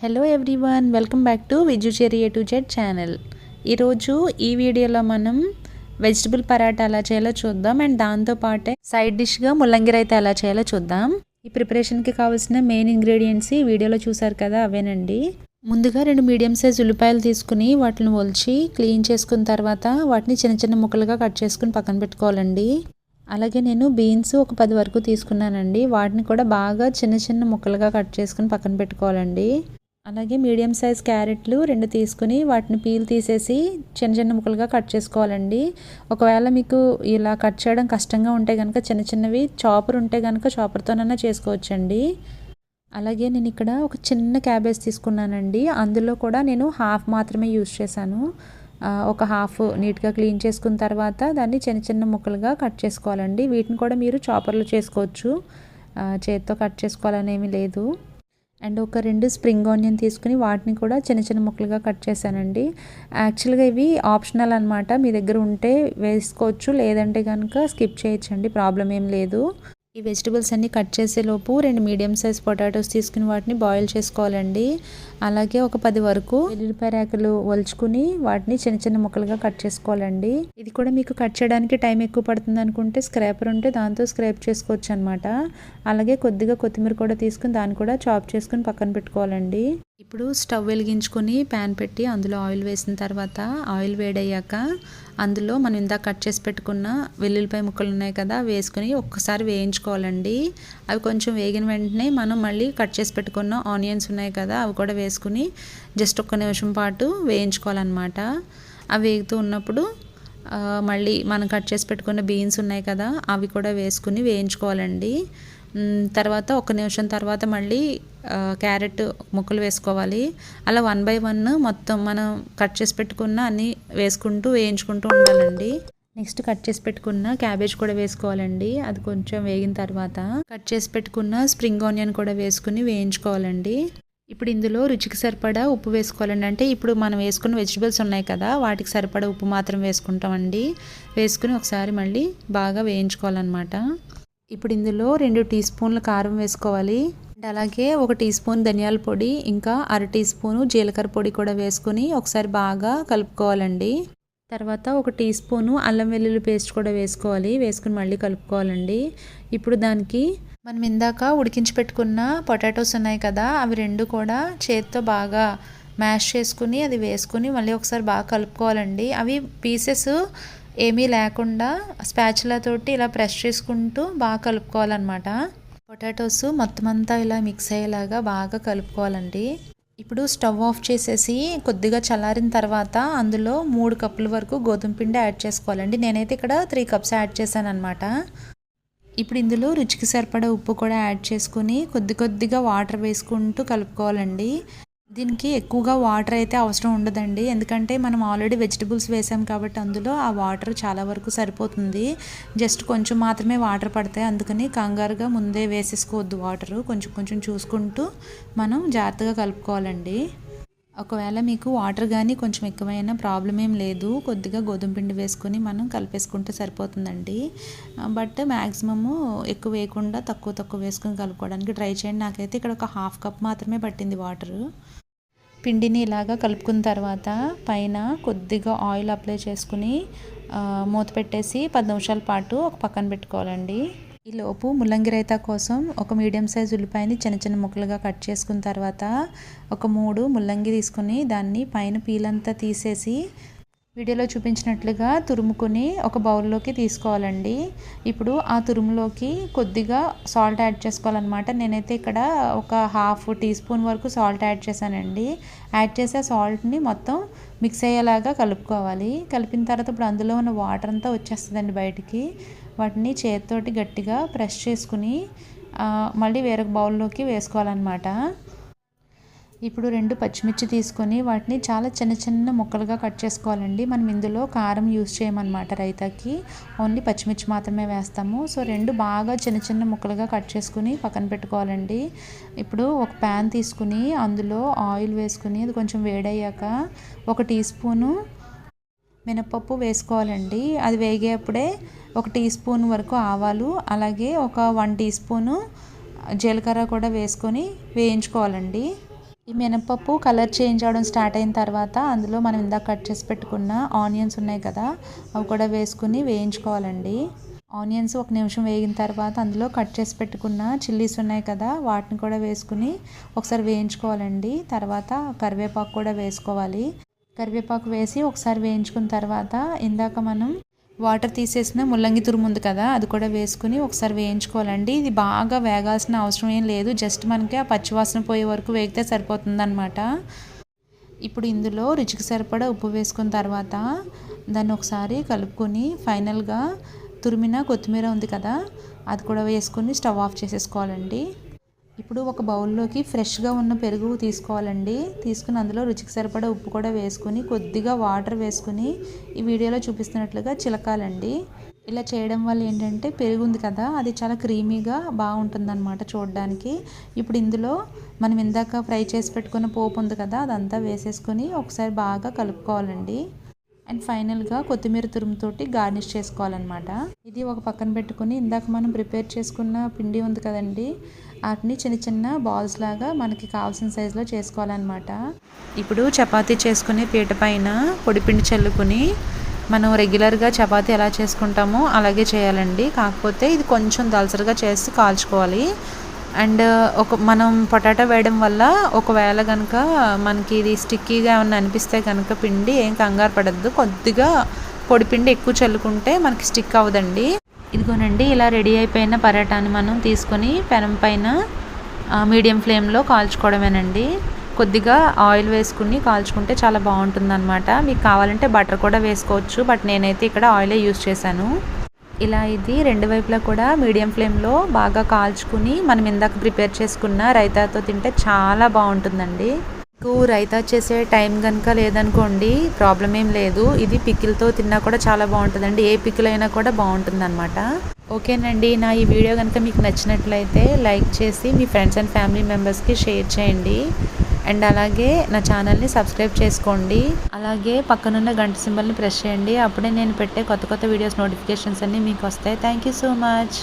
Hello everyone welcome back to విజుచేరి A to Z channel ఈరోజు ఈ వీడియోలో మనం వెజిటబుల్ పరాటా ఎలా చేయాలో చూద్దాం అండ్ దాంతోపాటే సైడ్ డిష్గా ముల్లంగి రైత ఎలా చేయాలో చూద్దాం. ఈ ప్రిపరేషన్కి కావాల్సిన మెయిన్ ఇంగ్రీడియంట్స్ ఈ వీడియోలో చూసారు కదా అవేనండి. ముందుగా రెండు మీడియం సైజ్ ఉల్లిపాయలు తీసుకుని వాటిని ఒలిచి క్లీన్ చేసుకున్న తర్వాత వాటిని చిన్న చిన్న ముక్కలుగా కట్ చేసుకుని పక్కన పెట్టుకోవాలండి. అలాగే నేను బీన్స్ ఒక పది వరకు తీసుకున్నానండి. వాటిని కూడా బాగా చిన్న చిన్న ముక్కలుగా కట్ చేసుకుని పక్కన పెట్టుకోవాలండి. అలాగే మీడియం సైజ్ క్యారెట్లు రెండు తీసుకుని వాటిని పీల్ తీసేసి చిన్న చిన్న ముక్కలుగా కట్ చేసుకోవాలండి. ఒకవేళ మీకు ఇలా కట్ చేయడం కష్టంగా ఉంటే కనుక చిన్న చిన్నవి చాపర్ ఉంటే కనుక చాపర్తోనైనా చేసుకోవచ్చండి. అలాగే నేను ఇక్కడ ఒక చిన్న క్యాబేజ్ తీసుకున్నానండి. అందులో కూడా నేను హాఫ్ మాత్రమే యూజ్ చేశాను. ఒక హాఫ్ నీట్గా క్లీన్ చేసుకున్న తర్వాత దాన్ని చిన్న చిన్న ముక్కలుగా కట్ చేసుకోవాలండి. వీటిని కూడా మీరు చాపర్లో చేసుకోవచ్చు. చేత్తో కట్ చేసుకోవాలనేమి లేదు. అండ్ ఒక రెండు స్ప్రింగ్ ఆనియన్ తీసుకుని వాటిని కూడా చిన్న చిన్న ముక్కలుగా కట్ చేశానండి. యాక్చువల్గా ఇవి ఆప్షనల్ అనమాట మీ దగ్గర ఉంటే వేసుకోవచ్చు లేదంటే కనుక స్కిప్ చేయొచ్చండి. ప్రాబ్లం ఏం లేదు. ఈ వెజిటబుల్స్ అన్నీ కట్ చేసేలోపు రెండు మీడియం సైజ్ పొటాటోస్ తీసుకుని వాటిని బాయిల్ చేసుకోవాలండి. అలాగే ఒక పది వరకు వెల్లుల్లిపాయ రేకలు ఒలుచుకుని వాటిని చిన్న చిన్న ముక్కలుగా కట్ చేసుకోవాలండి. ఇది కూడా మీకు కట్ చేయడానికి టైం ఎక్కువ పడుతుంది అనుకుంటే స్క్రాపర్ ఉంటే దాంతో స్క్రాప్ చేసుకోవచ్చు అనమాట అలాగే కొద్దిగా కొత్తిమీర కూడా తీసుకుని దాన్ని కూడా చాప్ చేసుకుని పక్కన పెట్టుకోవాలండి. ఇప్పుడు స్టవ్ వెలిగించుకొని ప్యాన్ పెట్టి అందులో ఆయిల్ వేసిన తర్వాత ఆయిల్ వేడయ్యాక అందులో మనం ఇందాక కట్ చేసి పెట్టుకున్న వెల్లుల్లిపాయ ముక్కలు ఉన్నాయి కదా వేసుకుని ఒక్కసారి వేయించుకోవాలండి. అవి కొంచెం వేగిన వెంటనే మనం మళ్ళీ కట్ చేసి పెట్టుకున్న ఆనియన్స్ ఉన్నాయి కదా అవి కూడా వేసుకుని జస్ట్ ఒక్క నిమిషం పాటు వేయించుకోవాలన్నమాట. అవి వేగుతూ ఉన్నప్పుడు మళ్ళీ మనం కట్ చేసి పెట్టుకున్న బీన్స్ ఉన్నాయి కదా అవి కూడా వేసుకుని వేయించుకోవాలండి. తర్వాత ఒక నిమిషం తర్వాత మళ్ళీ క్యారెట్ ముక్కలు వేసుకోవాలి. అలా వన్ బై వన్ మొత్తం మనం కట్ చేసి పెట్టుకున్న అన్నీ వేసుకుంటూ వేయించుకుంటూ ఉండాలండి. నెక్స్ట్ కట్ చేసి పెట్టుకున్న క్యాబేజ్ కూడా వేసుకోవాలండి. అది కొంచెం వేగిన తర్వాత కట్ చేసి పెట్టుకున్న స్ప్రింగ్ ఆనియన్ కూడా వేసుకుని వేయించుకోవాలండి. ఇప్పుడు ఇందులో రుచికి సరిపడా ఉప్పు వేసుకోవాలండి. అంటే ఇప్పుడు మనం వేసుకున్న వెజిటబుల్స్ ఉన్నాయి కదా వాటికి సరిపడా ఉప్పు మాత్రం వేసుకుంటామండి. వేసుకుని ఒకసారి మళ్ళీ బాగా వేయించుకోవాలన్నమాట. ఇప్పుడు ఇందులో రెండు టీ స్పూన్ల కారం వేసుకోవాలి. అండ్ అలాగే ఒక టీ స్పూన్ ధనియాల పొడి ఇంకా అర టీ స్పూను జీలకర్ర పొడి కూడా వేసుకుని ఒకసారి బాగా కలుపుకోవాలండి. తర్వాత ఒక టీ స్పూను అల్లం వెల్లుల్లి పేస్ట్ కూడా వేసుకోవాలి వేసుకుని మళ్ళీ కలుపుకోవాలండి. ఇప్పుడు దానికి మనం ఇందాక ఉడికించి పెట్టుకున్న పొటాటోస్ ఉన్నాయి కదా అవి రెండు కూడా చేతితో బాగా మ్యాష్ చేసుకుని అది వేసుకుని మళ్ళీ ఒకసారి బాగా కలుపుకోవాలండి. అవి పీసెస్ ఏమీ లేకుండా స్పాచులతోటి ఇలా ప్రెస్ చేసుకుంటూ బాగా కలుపుకోవాలన్నమాట. పొటాటోస్ మొత్తం అంతా ఇలా మిక్స్ అయ్యేలాగా బాగా కలుపుకోవాలండి. ఇప్పుడు స్టవ్ ఆఫ్ చేసేసి కొద్దిగా చల్లారిన తర్వాత అందులో మూడు కప్పుల వరకు గోధుమ పిండి యాడ్ చేసుకోవాలండి. నేనైతే ఇక్కడ త్రీ కప్స్ యాడ్ చేశాను అనమాట ఇప్పుడు ఇందులో రుచికి సరిపడా ఉప్పు కూడా యాడ్ చేసుకుని కొద్ది కొద్దిగా వాటర్ వేసుకుంటూ కలుపుకోవాలండి. దీనికి ఎక్కువగా వాటర్ అయితే అవసరం ఉండదండి. ఎందుకంటే మనం ఆల్రెడీ వెజిటబుల్స్ వేసాం కాబట్టి అందులో ఆ వాటర్ చాలా వరకు సరిపోతుంది. జస్ట్ కొంచెం మాత్రమే వాటర్ పడతాయి. అందుకని కంగారుగా ముందే వేసేసుకోవద్దు వాటర్ కొంచెం కొంచెం చూసుకుంటూ మనం జాగ్రత్తగా కలుపుకోవాలండి. ఒకవేళ మీకు వాటర్ కానీ కొంచెం ఎక్కువైనా ప్రాబ్లం ఏం లేదు. కొద్దిగా గోధుమ పిండి వేసుకొని మనం కలిపేసుకుంటే సరిపోతుందండి. బట్ మ్యాక్సిమము ఎక్కువ వేయకుండా తక్కువ తక్కువ వేసుకొని కలుపుకోవడానికి ట్రై చేయండి. నాకైతే ఇక్కడ ఒక హాఫ్ కప్ మాత్రమే పట్టింది వాటర్. పిండిని ఇలాగా కలుపుకున్న తర్వాత పైన కొద్దిగా ఆయిల్ అప్లై చేసుకుని మూత పెట్టేసి పది నిమిషాల పాటు ఒక పక్కన పెట్టుకోవాలండి. ఈ లోపు ముల్లంగి రైతా కోసం ఒక మీడియం సైజ్ ఉల్లిపాయని చిన్న చిన్న ముక్కలుగా కట్ చేసుకున్న తర్వాత ఒక మూడు ముల్లంగి తీసుకుని దాన్ని పైన పీలంతా తీసేసి వీడియోలో చూపించినట్లుగా తురుముకొని ఒక బౌల్లోకి తీసుకోవాలండి. ఇప్పుడు ఆ తురుములోకి కొద్దిగా సాల్ట్ యాడ్ చేసుకోవాలన్నమాట. నేనైతే ఇక్కడ ఒక హాఫ్ టీ స్పూన్ వరకు సాల్ట్ యాడ్ చేశానండి. యాడ్ చేసే సాల్ట్ని మొత్తం మిక్స్ అయ్యేలాగా కలుపుకోవాలి. కలిపిన తర్వాత ఇప్పుడు అందులో ఉన్న వాటర్ అంతా వచ్చేస్తుందండి బయటికి. వాటిని చేతితోటి గట్టిగా ప్రెస్ చేసుకుని మళ్ళీ వేరొక బౌల్లోకి వేసుకోవాలన్నమాట. ఇప్పుడు రెండు పచ్చిమిర్చి తీసుకొని వాటిని చాలా చిన్న చిన్న ముక్కలుగా కట్ చేసుకోవాలండి. మనం ఇందులో కారం యూస్ చేయమన్నమాట రైతాకి. ఓన్లీ పచ్చిమిర్చి మాత్రమే వేస్తాము. సో రెండు బాగా చిన్న చిన్న ముక్కలుగా కట్ చేసుకుని పక్కన పెట్టుకోవాలండి. ఇప్పుడు ఒక ప్యాన్ తీసుకుని అందులో ఆయిల్ వేసుకుని అది కొంచెం వేడయ్యాక ఒక టీ స్పూను మినపప్పు వేసుకోవాలండి. అది వేగేప్పుడే ఒక టీ స్పూన్ వరకు ఆవాలు అలాగే ఒక వన్ టీ స్పూను జీలకర్ర కూడా వేసుకొని వేయించుకోవాలండి. ఈ మినపప్పు కలర్ చేంజ్ అవడం స్టార్ట్ అయిన తర్వాత అందులో మనం ఇందాక కట్ చేసి పెట్టుకున్న ఆనియన్స్ ఉన్నాయి కదా అవి కూడా వేసుకుని వేయించుకోవాలండి. ఆనియన్స్ ఒక నిమిషం వేగిన తర్వాత అందులో కట్ చేసి పెట్టుకున్న చిల్లీస్ ఉన్నాయి కదా వాటిని కూడా వేసుకుని ఒకసారి వేయించుకోవాలండి. తర్వాత కరివేపాకు కూడా వేసుకోవాలి. కరివేపాకు వేసి ఒకసారి వేయించుకున్న తర్వాత ఇందాక మనం వాటర్ తీసేసిన ముల్లంగి తురుము ఉంది కదా అది కూడా వేసుకుని ఒకసారి వేయించుకోవాలండి. ఇది బాగా వేగాల్సిన అవసరం ఏం లేదు జస్ట్ మనకి ఆ పచ్చివాసన పోయే వరకు వేగితే సరిపోతుందన్నమాట. ఇప్పుడు ఇందులో రుచికి సరిపడా ఉప్పు వేసుకున్న తర్వాత దాన్ని ఒకసారి కలుపుకొని ఫైనల్గా తురిమిన కొత్తిమీర ఉంది కదా అది కూడా వేసుకొని స్టవ్ ఆఫ్ చేసేసుకోవాలండి. ఇప్పుడు ఒక బౌల్లోకి ఫ్రెష్గా ఉన్న పెరుగు తీసుకోవాలండి. తీసుకుని అందులో రుచికి సరిపడా ఉప్పు కూడా వేసుకుని కొద్దిగా వాటర్ వేసుకుని ఈ వీడియోలో చూపిస్తున్నట్లుగా చిలకాలండి. ఇలా చేయడం వల్ల ఏంటంటే పెరుగు ఉంది కదా అది చాలా క్రీమీగా బాగుంటుంది అనమాట చూడడానికి. ఇప్పుడు ఇందులో మనం ఇందాక ఫ్రై చేసి పెట్టుకున్న పోపు ఉంది కదా అదంతా వేసేసుకొని ఒకసారి బాగా కలుపుకోవాలండి. అండ్ ఫైనల్గా కొత్తిమీర తురుముతోటి గార్నిష్ చేసుకోవాలన్నమాట. ఇది ఒక పక్కన పెట్టుకుని ఇందాక మనం ప్రిపేర్ చేసుకున్న పిండి ఉంది కదండి వాటిని చిన్న చిన్న బాల్స్ లాగా మనకి కావాల్సిన సైజులో చేసుకోవాలన్నమాట. ఇప్పుడు చపాతీ చేసుకునే పీట పైన పొడిపిండి చల్లుకుని మనం రెగ్యులర్గా చపాతీ ఎలా చేసుకుంటామో అలాగే చేయాలండి. కాకపోతే ఇది కొంచెం దలసరిగా చేసి కాల్చుకోవాలి. అండ్ ఒక మనం పొటాటో వేయడం వల్ల ఒకవేళ కనుక మనకి ఇది స్టిక్కీగా ఏమన్నా అనిపిస్తే కనుక పిండి ఏం కంగారు పడద్దు. కొద్దిగా పొడి పిండి ఎక్కువ చల్లుకుంటే మనకి స్టిక్ అవ్వదండి. ఇదిగోనండి ఇలా రెడీ అయిపోయిన పరాటాని మనం తీసుకొని పెనం పైన మీడియం ఫ్లేమ్లో కాల్చుకోవడమేనండి. కొద్దిగా ఆయిల్ వేసుకుని కాల్చుకుంటే చాలా బాగుంటుందన్నమాట. మీకు కావాలంటే బటర్ కూడా వేసుకోవచ్చు బట్ నేనైతే ఇక్కడ ఆయిలే యూస్ చేశాను. ఇలా ఇది రెండు వైపులా కూడా మీడియం ఫ్లేమ్లో బాగా కాల్చుకుని మనం ఇందాక ప్రిపేర్ చేసుకున్న రైతాతో తింటే చాలా బాగుంటుందండి. మీకు రైతా చేసే టైం కనుక లేదనుకోండి ప్రాబ్లం ఏం లేదు. ఇది పికిల్తో తిన్నా కూడా చాలా బాగుంటుందండి. ఏ పికిల్ అయినా కూడా బాగుంటుందన్నమాట. ఓకేనండి నా ఈ వీడియో కనుక మీకు నచ్చినట్లయితే లైక్ చేసి మీ ఫ్రెండ్స్ అండ్ ఫ్యామిలీ మెంబర్స్కి షేర్ చేయండి. అండ్ అలాగే నా ఛానల్ని సబ్స్క్రైబ్ చేసుకోండి. అలాగే పక్కనున్న గంట సింబల్ని ప్రెస్ చేయండి. అప్పుడే నేను పెట్టే కొత్త కొత్త వీడియోస్ నోటిఫికేషన్స్ అన్నీ మీకు వస్తాయి. Thank you so much